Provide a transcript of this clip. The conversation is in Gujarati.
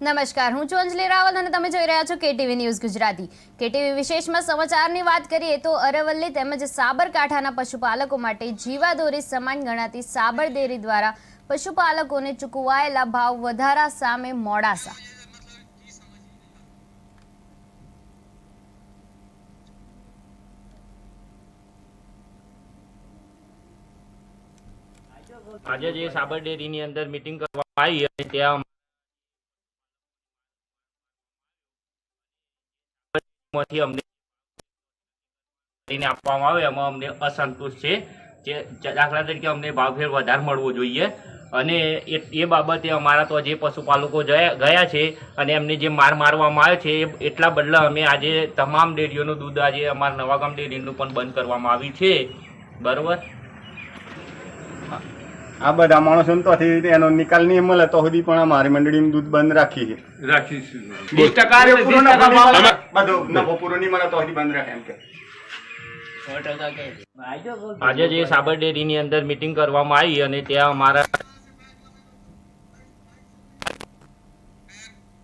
નમસ્કાર, હું છું અંજલિ રાવલ અને તમે જોઈ રહ્યા છો કેટીવી ન્યૂઝ ગુજરાતી. કેટીવી વિશેષમાં સમાચારની વાત કરીએ તો અરવલ્લી તેમજ સાબરકાંઠાના પશુપાલકો માટે જીવાદોરી સમાન ગણાતી સાબર ડેરી દ્વારા પશુપાલકોને ચૂકવાયેલા ભાવ વધારા સામે મોડાસા. આજે જે સાબર ડેરીની અંદર મિટિંગ કરવા આવી અને ત્યાં માંથી અમને આપવામાં આવે એમાં અમને અસંતોષ છે. જે દાખલા તરીકે અમને ભાવફેર વધારે મળવો જોઈએ. અને એ બાબતે અમારા તો જે પશુપાલકો ગયા છે અને એમને જે માર મારવામાં આવે છે એટલા બદલા અમે આજે તમામ ડેરીઓનું દૂધ આજે અમારા નવાગામ ડેરીનું પણ બંધ કરવામાં આવ્યું છે. બરોબર? આ બધા માણસો તો એનો નિકાલ નહીં મળે તો સુધી પણ અમારી મંડળીનું દૂધ બંધ રાખી છે રાખીશું. બધો નફો પૂરો નહીં મળે તો બંધ એમ કે. આજે જે સાબર ડેરીની અંદર મિટિંગ કરવામાં આવી અને ત્યાં અમારા